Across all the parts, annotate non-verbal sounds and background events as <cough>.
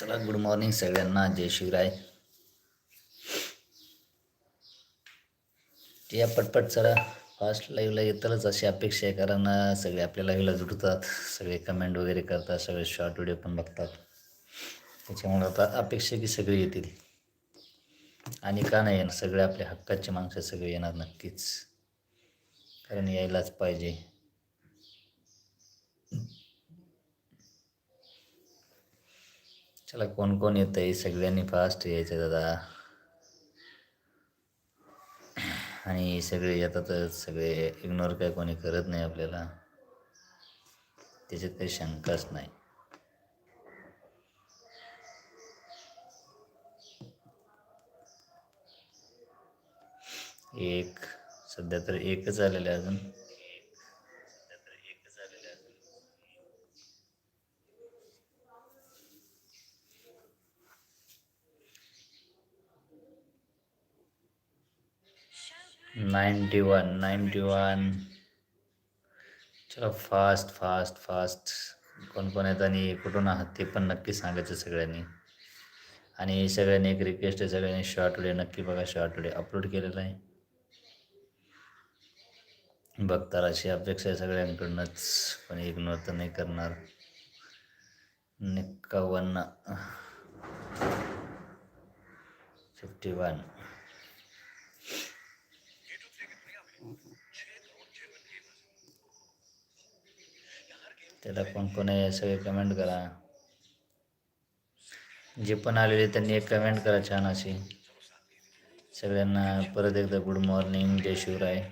चला good morning सगळ्यांना. जय शिवराय. या पटपट चला फास्ट लाईव्हला येतालच अशी अपेक्षा आहे कारण सगळे आपल्या लाईव्हला जुटतात सगळे कमेंट वगैरे करतात सगळे शॉर्ट व्हिडिओ पण बघतात. त्याच्यामुळे आता अपेक्षा की सगळे येतील. आणि का नाही येणार सगळे आपल्या हक्काचे माणसं सगळे येणार नक्कीच. कारण यायलाच पाहिजे. चला कोण कोण येत आहे सगळ्यांनी फास्ट यायचं दादा. आणि सगळे येतातच सगळे इग्नोर काय कोणी करत नाही आपल्याला. त्याच्यात काही शंकाच नाही. एक सध्या तर एकच आलेलं आहे अजून. Ninety one ninety one. चला फास्ट फास्ट फास्ट कोण कोण आहेत आणि कुठून आहात ते पण नक्की सांगायचं सगळ्यांनी. आणि सगळ्यांनी एक रिक्वेस्ट आहे सगळ्यांनी शॉर्ट व्हिडिओ नक्की बघा शॉर्ट व्हिडिओ अपलोड केलेला आहे. बघताल अशी अपेक्षा आहे सगळ्यांकडूनच पण इग्नोर तर नाही करणार. निक्कावन्न. फिफ्टी वन त्याला कोण कोण आहे सगळे कमेंट करा. जे पण आलेले त्यांनी एक कमेंट करा छान अशी. सगळ्यांना परत एकदा गुड मॉर्निंग जय शिवराय.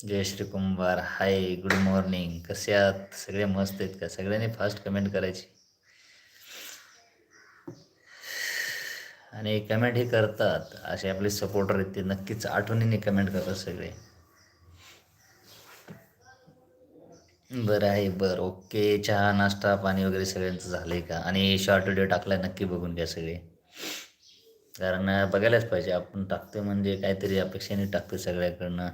जय Shri Kumbhar hi good morning कसे आहात? सगळे मस्त आहेत का? सगळ्यांनी फास्ट कमेंट करायची. आणि कमेंट हे करतात. असे आपले सपोर्टर आहेत ते नक्कीच आठवणीने कमेंट करतात सगळे. बरं आहे बरं. ओके चहा नाश्ता पाणी वगैरे सगळ्यांचं झालं आहे का? आणि शॉर्ट व्हिडिओ टाकलाय नक्की बघून घ्या सगळे. कारण बघायलाच पाहिजे. आपण टाकतोय म्हणजे काहीतरी अपेक्षेने टाकतोय सगळ्याकडनं.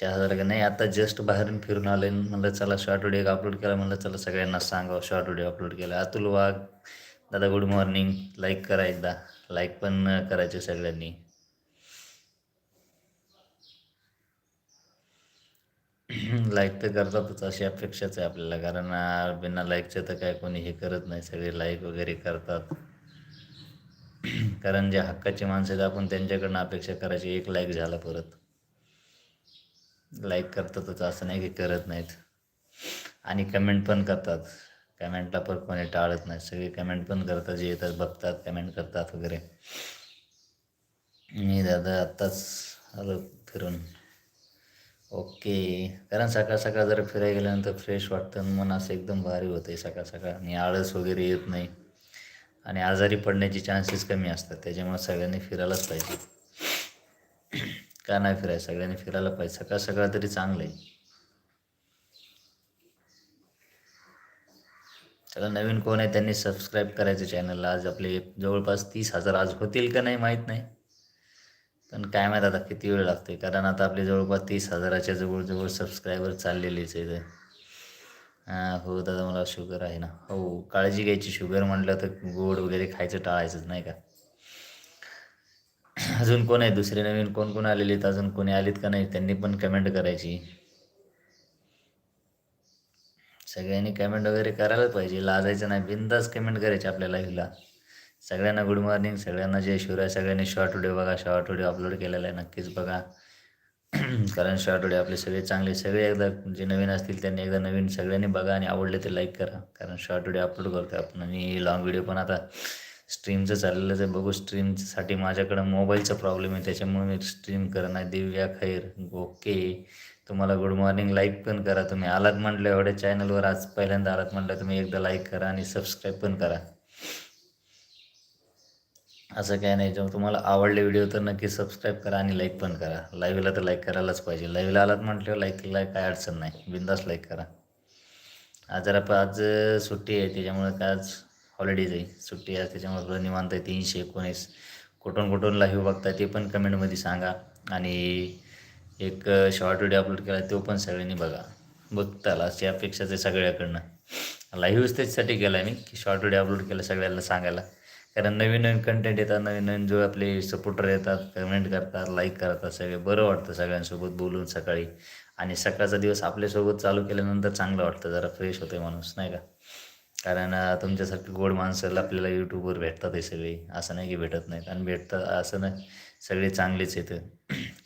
चहा झालं का? नाही आता जस्ट बाहेरून फिरून आले म्हणलं चला शॉर्ट व्हिडिओ अपलोड केला. म्हणलं चला सगळ्यांना सांगावं शॉर्ट व्हिडिओ अपलोड केला. अतुल वाघ दादा गुड मॉर्निंग लाईक करा एकदा. लाईक पण करायचे सगळ्यांनी. <clears throat> लाईक तर करतातच अशी अपेक्षाच आहे आपल्याला. कारण बिना लाईकचं तर काय कोणी हे करत नाही. सगळे लाईक वगैरे करतात. <clears throat> कारण जे हक्काची माणसं आहेत आपण त्यांच्याकडनं अपेक्षा करायची. एक लाईक झाला परत. लाईक करतातच असं नाही की करत नाहीत. आणि कमेंट पण करतात. कमेंटला पण कोणी टाळत नाही. सगळे कमेंट पण करतात जे येतात बघतात कमेंट करतात वगैरे. मी दादा आत्ताच आलो फिरून. ओके. कारण सकाळ सकाळ जर फिरायला गेल्यानंतर फ्रेश वाटतं मन असं एकदम भारी होतं आहे सकाळ सकाळ. आणि आळस वगैरे येत नाही. आणि आजारी पडण्याचे चान्सेस कमी असतात. त्याच्यामुळे सगळ्यांनी फिरायलाच पाहिजे. का नाही फिरायचं? सगळ्यांनी फिरायला पाहिजे. सकाळ सकाळ तरी चांगलं आहे चला नवीन कोण आहे त्यांनी सबस्क्राईब करायचं चॅनलला आज आपले जवळपास तीस हजार आज होतील का नाही माहीत नाही. पण काय माहीत आता किती वेळ लागतोय. कारण आता आपले जवळपास तीस हजाराच्या जवळजवळ सबस्क्रायबर चाललेलेच आहेत. हां हो दादा मला शुगर आहे ना. हो काळजी घ्यायची. शुगर म्हटलं तर गोड वगैरे खायचं टाळायचंच नाही का? अजून कोण आहे? दुसरे नवीन कोण कोण आलेले आहेत? अजून कोणी आलेत का नाही? त्यांनी पण कमेंट करायची. सगळ्यांनी कमेंट वगैरे करायलाच पाहिजे. लाजायचं नाही. बिंदास कमेंट करायची आपल्या लाईव्हला सगळ्यांना गुड मॉर्निंग सगळ्यांना जय शिवराय सगळ्यांनी शॉर्ट व्हिडिओ बघा. शॉर्ट व्हिडिओ अपलोड केलेला आहे नक्कीच बघा. <clears throat> कारण शॉर्ट व्हिडिओ आपले सगळे चांगले सगळे एकदा जे नवीन असतील त्यांनी एकदा नवीन सगळ्यांनी बघा आणि आवडले ते लाईक करा. कारण शॉर्ट व्हिडिओ अपलोड करतो आपण आणि लॉंग व्हिडिओ पण आता स्ट्रीमचं चाललेलंच आहे. बघू स्ट्रीमसाठी माझ्याकडं मोबाईलचा प्रॉब्लेम आहे. त्याच्यामुळे मी स्ट्रीम करणार दिव्या खैर ओके तुम्हाला गुड मॉर्निंग लाईक पण करा तुम्ही. आलात म्हटलं एवढ्या चॅनलवर आज पहिल्यांदा आलात म्हटलं तुम्ही एकदा लाईक करा आणि सबस्क्राईब पण करा. असं काही नाही जेव्हा तुम्हाला आवडले व्हिडिओ तर नक्की सबस्क्राईब करा आणि लाईक पण करा. लाईव्हला तर लाईक करायलाच पाहिजे. लाईव्हला आलात म्हटल्यावर लाईकला काय अडचण नाही. बिंदास लाईक करा. आज जरा आज सुट्टी आहे त्याच्यामुळे काय आज हॉलिडेज आहे. सुट्टी आहे त्याच्यामुळे थोडं निवांत आहे. तीनशे एकोणीस. कुठून कुठून लाईव्ह बघताय ते पण कमेंटमध्ये सांगा. आणि एक शॉर्ट व्हिडिओ अपलोड केला तो पण सगळ्यांनी बघा. बघताल अशी अपेक्षाच आहे सगळ्याकडनं. लाईव्ह त्याच्यासाठी केला मी की शॉर्ट व्हिडिओ अपलोड केला सगळ्यांना सांगायला. कारण नवीन नवीन कंटेंट येतात नवीन नवीन जो आपले सपोर्टर येतात कमेंट करतात लाईक करतात सगळे. बरं वाटतं सगळ्यांसोबत बोलून सकाळी. आणि सकाळचा दिवस आपल्यासोबत चालू केल्यानंतर चांगलं वाटतं जरा फ्रेश होते माणूस नाही का? कारण तुमच्यासारखी गोड माणसाला आपल्याला यूट्यूबवर भेटतात हे सगळे. असं नाही की भेटत नाहीत. आणि भेटतात असं नाही. सगळे चांगलेच येतं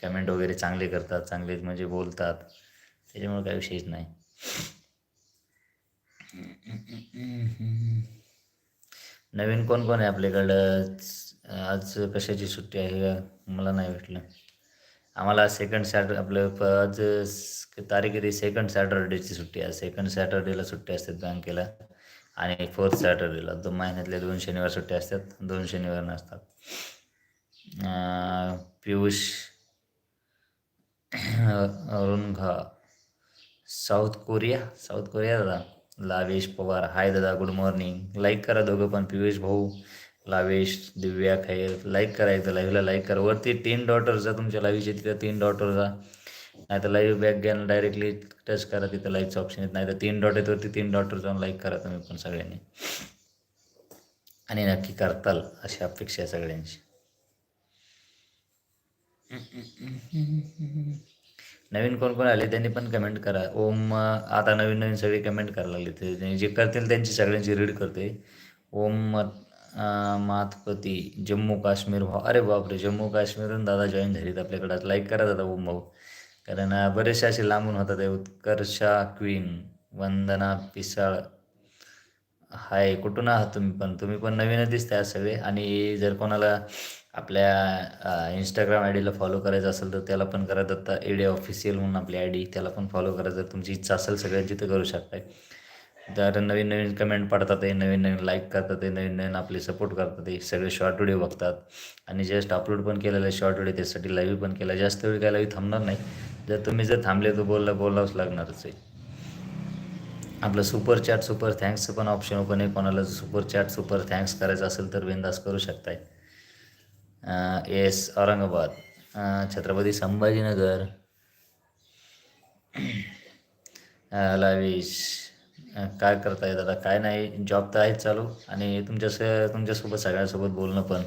कमेंट <clears throat> वगैरे चांगले करतात चांगले म्हणजे बोलतात. त्याच्यामुळे काही विशेष नाही. नवीन कोण कोण आहे आपल्याकडं? आज कशाची सुट्टी आहे मला नाही भेटलं. आम्हाला सेकंड सॅटर आपलं प- आज स- तारीख येते सेकंड सॅटरडेची सुट्टी आहे. सेकंड सॅटरडेला सुट्टी असतात बँकेला आणि फोर्थ सॅटरडेला दोन महिन्यातले दोन शनिवार सुट्टी असतात दोन शनिवार नसतात. पियुष अरुण घा साऊथ कोरिया साऊथ कोरिया दादा. लावेश पवार हाय दादा गुड मॉर्निंग लाईक करा दोघं पण पियुष भाऊ लावेश दिव्या खैर. लाईक करा एकदा लाईव्हला लाईक करा. वरती तीन डॉटरचा तुमच्या लाईव्हचे तिथं तीन डॉटरचा नाही तर लाईव्ह बॅक घ्या डायरेक्टली टच करा तिथं लाईकचं ऑप्शन येत नाही. तर तीन डॉट आहेत वरती तीन डॉटर जाऊन लाईक करा तुम्ही पण सगळ्यांनी. आणि नक्की करताल अशी अपेक्षा आहे सगळ्यांची. नवीन कोण कोण आले त्यांनी पण कमेंट करा. ओम आता नवीन नवीन सगळे कमेंट करायला लागले ते. जे करतील त्यांची सगळ्यांची रीड करते. ओम मत मातपती जम्मू काश्मीर भाऊ. अरे बापरे जम्मू काश्मीरहून दादा जॉईन झालीत आपल्याकडं. लाईक करा दादा ओम भाऊ. कारण बरेचसे असे लांबून होतात. उत्कर्षा क्वीन वंदना पिसाळ हाय कुठून आहात तुम्ही पण? तुम्ही पण नवीनच दिसताय आज सगळे. आणि जर कोणाला आपल्या इंस्टाग्राम आय डीला फॉलो करायचं असेल तर त्याला पण करा दत्ता एडे ऑफिशियल म्हणून आपली आय डी त्याला पण फॉलो करा जर तुमची इच्छा असेल सगळ्यांची तर करू शकताय. तर नवीन नवीन कमेंट पडतात आहे नवीन नवीन लाईक करतात आहे नवीन नवीन आपले सपोर्ट करतात आहे. सगळे शॉर्ट व्हिडिओ बघतात. आणि जस्ट अपलोड पण केलेलं आहे शॉर्ट व्हिडिओ त्यासाठी लाईव्ह पण केला जास्त वेळ काय लाईव्ह थांबणार नाही. जर तुम्ही जर थांबले तर बोलला बोलावंच लागणारच आहे. आपलं सुपर चॅट सुपर थँक्सचं पण ऑप्शन ओपन आहे. कोणाला सुपर चॅट सुपर थँक्स करायचं असेल तर बिंदास करू शकताय. येस औरंगाबाद. छत्रपती संभाजीनगर. लावीश. काय करताय दादा? काय नाही जॉब तर आहेच चालू. आणि तुमच्या स तुमच्यासोबत सगळ्यांसोबत बोलणं पण.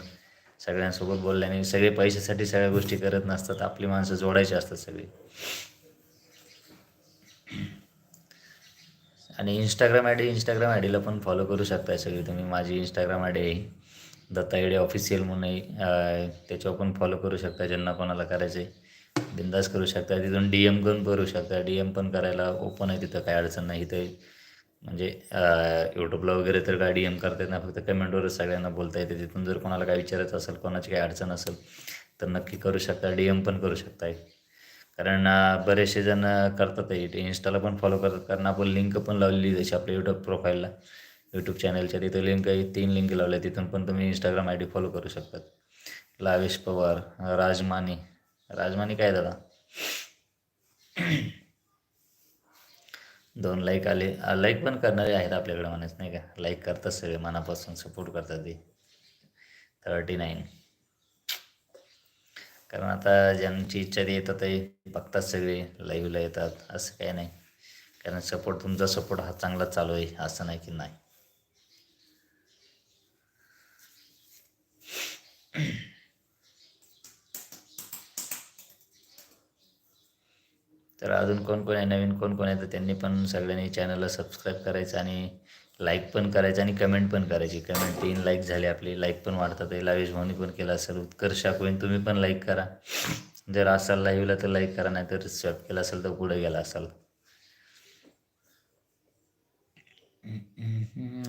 सगळ्यांसोबत बोलल्याने सगळे पैशासाठी सगळ्या गोष्टी करत नसतात. आपली माणसं जोडायची असतात सगळी. आणि Instagram I D Instagram I डीला पण फॉलो करू शकताय सगळी तुम्ही. माझी इंस्टाग्राम आय डी आहे. दत्ता आय ऑफिशियल म्हणून त्याच्यावर पण फॉलो करू शकता ज्यांना कोणाला करायचं आहे बिंदास करू शकता तिथून डी एम पण करू शकता डी एम पण करायला ओपन आहे तिथं. काय अडचण नाही इथे. म्हणजे यूट्यूबला वगैरे तर काय डी एम करता येत नाही. फक्त कमेंटवरच सगळ्यांना बोलता येते. तिथून जर कोणाला काय विचारायचं असेल कोणाची काही अडचण असेल तर नक्की करू शकता डी एम पण करू शकताय. कारण बरेचसे जण करतात ते इंस्टाला पण फॉलो करतात. कारण आपण लिंक पण लावलेली जशी आपल्या यूट्यूब प्रोफाईलला यूट्यूब चॅनलच्या तिथं लिंक आहे. तीन लिंक लावल्या तिथून पण तुम्ही इंस्टाग्राम आय डी फॉलो करू शकतात. लावेश पवार राजमानी. राजमानी काय दादा? दोन लाईक आले. लाईक पण करणारे आहेत आपल्याकडे म्हणायचं नाही का? लाईक करतात सगळे. मनापासून सपोर्ट करतात ते. थर्टी नाईन कारण आता ज्यांची इच्छा ते येतात ते बघतात सगळे लाईव्हला येतात असं काही नाही. कारण सपोर्ट तुमचा सपोर्ट हा चांगला चालू आहे असं नाही की नाही. तर अजून कोण कोण आहे नवीन कोण कोण आहे तर त्यांनी पण सगळ्यांनी चॅनलला सबस्क्राईब करायचं आणि लाईक पण करायचं आणि कमेंट पण करायची. कमेंट तीन लाईक झाले आपली. लाईक पण वाढतात. लावेश भाऊनी पण केला असेल. उत्कर्ष कोण तुम्ही पण लाईक करा. जर असाल लाईव्हला तर लाईक करा नाही तर स्वॅप केला असेल तर पुढे गेला असाल.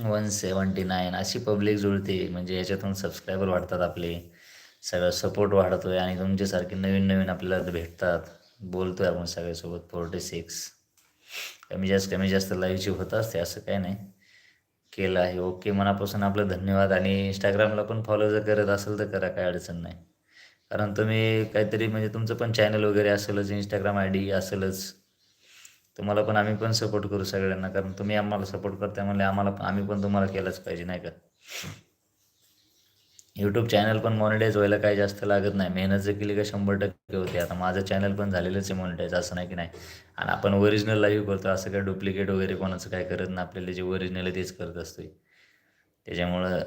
वन सेवन्टी नाईन अशी पब्लिक जुळते. म्हणजे याच्यातून सबस्क्रायबर वाढतात आपले. सगळं सपोर्ट वाढतोय आणि तुमच्यासारखे नवीन नवीन आपल्याला भेटतात. बोलतोय आपण सगळ्यासोबत. फोर्टी सिक्स कमी जास्त कमी जास्त लाईव्हची होत असते. असं काही नाही. केलं आहे. ओके मनापासून आपलं धन्यवाद. आणि इंस्टाग्रामला पण फॉलो जर करत असेल तर करा काय अडचण नाही. कारण तुम्ही काहीतरी म्हणजे तुमचं पण चॅनल वगैरे असेलच इंस्टाग्राम आय डी असेलच तुम्हाला पण आम्ही पण सपोर्ट करू सगळ्यांना. कारण तुम्ही आम्हाला सपोर्ट करता म्हणले आम्हाला आम्ही पण तुम्हाला केलंच पाहिजे नाही का? यूट्यूब चॅनल पण मॉनिटाईज व्हायला काही जास्त लागत नाही. मेहनत जर केली का शंभर टक्के होते. आता माझं चॅनल पण झालेलंच आहे मॉनिटाईज असं नाही की नाही? आणि आपण ओरिजिनल लाईव्ह करतो असं काय डुप्लिकेट वगैरे कोणाचं काय करत नाही. आपल्याला जे ओरिजिनल आहे तेच करत असतो त्याच्यामुळं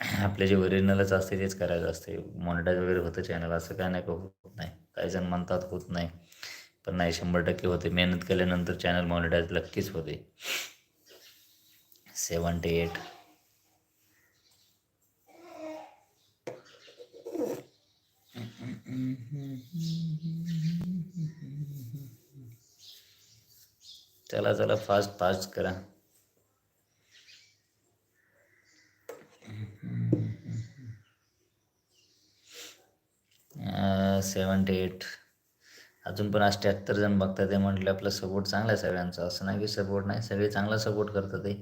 <clears throat> आपले जे ओरिजिनलच असते तेच करायचं असते मॉनिटाईज वगैरे होतं चॅनल असं काय नाही का होत नाही. काही जण म्हणतात होत नाही. पण नाही शंभर टक्के होते. मेहनत केल्यानंतर चॅनल मॉनिटाईज नक्कीच होते. सेवन्टी एट चला चला फास्ट फास्ट करा. सेवन्टी एट अजून पण अठ्ठ्याहत्तर जण बघतात ते म्हटलं आपला सपोर्ट चांगला आहे सगळ्यांचा. असं नाही की सपोर्ट नाही सगळे चांगला सपोर्ट करतात ते.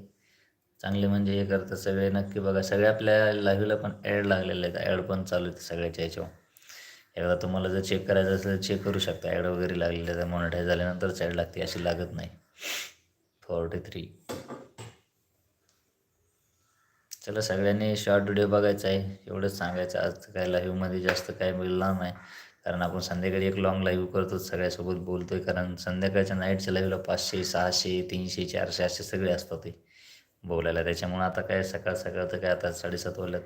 चांगले म्हणजे हे करतात सगळे. नक्की बघा सगळे आपल्या लाईव्हला पण ॲड लागलेले आहेत. ॲड पण चालू आहेत सगळ्याच्या ह्याच्यावर एकदा तुम्हाला जर चेक करायचं असेल तर चेक करू शकता. ॲड वगैरे लागलेले तर मॉनिटाईज झाल्यानंतरच ॲड लागते अशी लागत नाही. फोर्टी थ्री चला सगळ्यांनी शॉर्ट व्हिडिओ बघायचा आहे. एवढंच सांगायचं आज काय लाईव्हमध्ये जास्त काय मिळणार नाही. कारण आपण संध्याकाळी एक लॉंग लाईव्ह करतो सगळ्यासोबत बोलतो आहे कारण संध्याकाळच्या नाईटच्या लाईव्हला पाचशे सहाशे तीनशे चारशे असे सगळे असतात ते बोलायला. त्याच्यामुळं आता काय सकाळ सकाळ तर काय आता साडेसात वाजल्यात.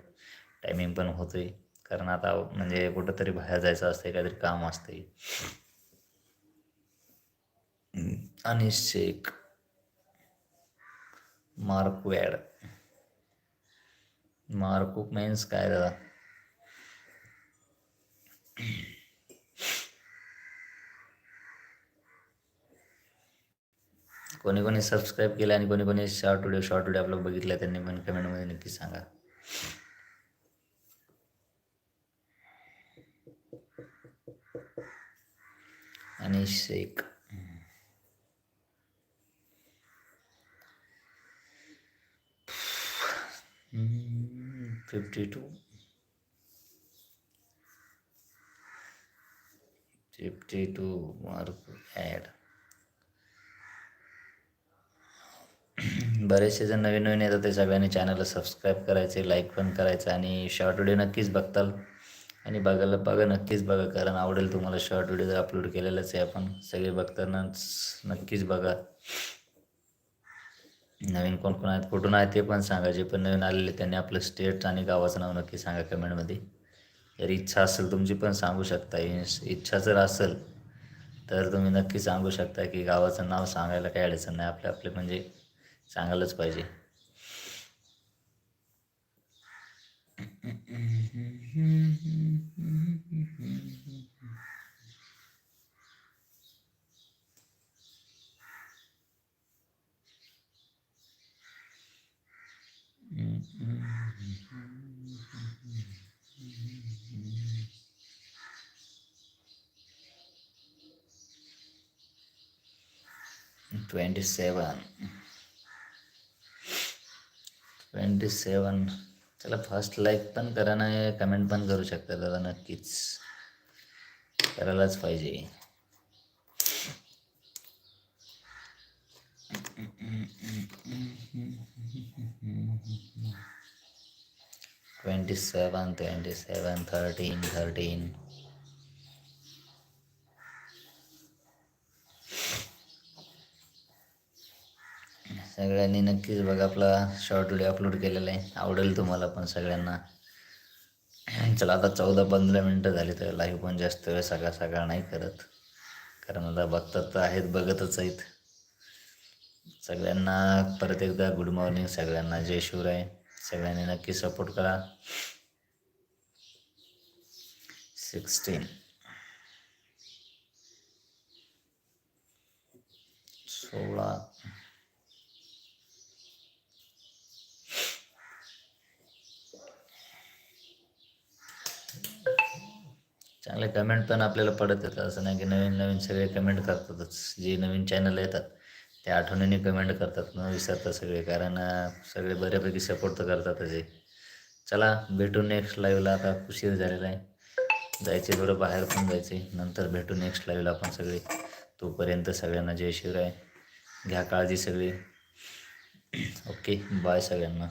टायमिंग पण होतो आहे कारण आता म्हणजे कुठंतरी बाहेर जायचं असते काहीतरी काम असते अनिश शेख मार्कवॅड मार्कुक मेन्स काय दादा? कोणी कोणी सबस्क्राईब केलं आणि कोणी कोणी शॉर्ट व्हिडिओ शॉर्ट व्हिडिओ आपलं बघितलं त्यांनी पण कमेंटमध्ये नक्की सांगा. आणि Shaikh fifty two. Fifty two mark add. बरेचसे जण नवीन नवीन येतात ते सगळ्यांनी चॅनलला सबस्क्राईब करायचे लाईक पण करायचं आणि शॉर्ट व्हिडिओ नक्कीच बघताल. आणि बघायला बघा नक्कीच बघा कारण आवडेल तुम्हाला शॉर्ट व्हिडिओ जर अपलोड केलेलंच आहे आपण. सगळे बघतानाच नक्कीच बघा. नवीन कोण कोण आहेत कुठून आहेत ते पण सांगा. जे पण नवीन आलेले त्यांनी आपलं स्टेट आणि गावाचं नाव नक्की सांगा कमेंटमध्ये जर इच्छा असेल तुमची पण सांगू शकता. इच्छा जर असेल तर तुम्ही नक्की सांगू शकता की गावाचं नाव सांगायला काही अडचण नाही. आपले आपले म्हणजे सांगायलाच पाहिजे. ट्वेंटी सेवन ट्वेंटी सेवन चला फर्स्ट लाईक पण करा ना कमेंट पण करू शकता दादा नक्कीच. करायलाच पाहिजे. Twenty seven twenty seven thirteen thirteen सगळ्यांनी नक्कीच बघा आपला शॉर्ट व्हिडिओ अपलोड केलेला आहे. आवडेल तुम्हाला पण सगळ्यांना. चला आता चौदा पंधरा मिनटं झाली तर लाईव्ह पण जास्त वेळ सकाळ सकाळ नाही करत. कारण आता बघतात तर आहेत बघतच आहेत. सगळ्यांना परत एकदा गुड मॉर्निंग सगळ्यांना जय शिवराय. सगळ्यांनी नक्की सपोर्ट करा. सिक्स्टीन सोळा. चांगले कमेंट पण आपल्याला पडत येतात. असं नाही की नवीन नवीन सगळे कमेंट करतातच. जे नवीन चॅनल येतात ते आठवणीने कमेंट करतात. न विसरता सगळे. कारण सगळे बऱ्यापैकी सपोर्ट तर करतातच आहे चला भेटू नेक्स्ट लाईव्हला आता उशीर झालेला आहे. जायचे थोडं बाहेर पण जायचे. नंतर भेटू नेक्स्ट लाईव्हला आपण सगळे. तोपर्यंत सगळ्यांना जय शिवराय. घ्या काळजी सगळी. ओके बाय सगळ्यांना.